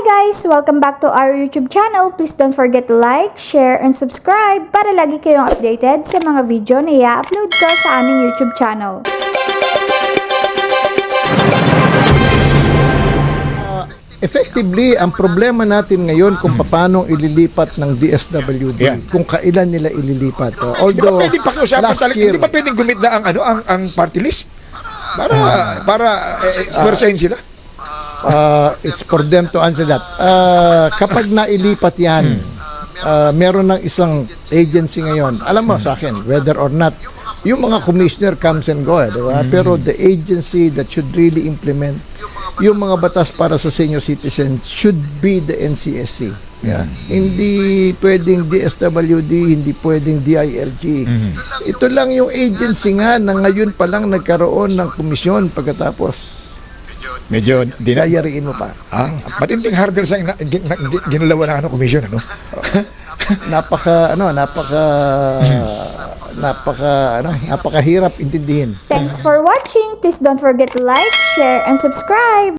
guys! Welcome back to our YouTube channel. Please don't forget to like, share, and subscribe para lagi kayong updated sa mga video na i-upload ko sa aming YouTube channel. Effectively, ang problema natin ngayon kung paano ililipat ng DSWD, Yan. kung kailan nila ililipat. Uh, Di ba although, pwedeng pakiusapan last sa year, Hindi ba pwedeng gumit na ang ano ang ang party list? Para para eh, persahin sila. Uh, it's for them to answer that. Uh, kapag nailipat yan, uh, meron ng isang agency ngayon, alam mo sa akin, whether or not, yung mga commissioner comes and go, eh, di ba? Pero the agency that should really implement yung mga batas para sa senior citizen should be the NCSC. Yeah. Hindi pwedeng DSWD, hindi pwedeng DILG. Ito lang yung agency nga na ngayon pa lang nagkaroon ng komisyon pagkatapos Medyo di na dayariin mo pa. ah, matinding hurdle sa ina, gin, na- gin- ginalawa ng ano commission ano. napaka ano napaka napaka ano napakahirap intindihin Thanks for watching! Please don't forget to like, share, and subscribe!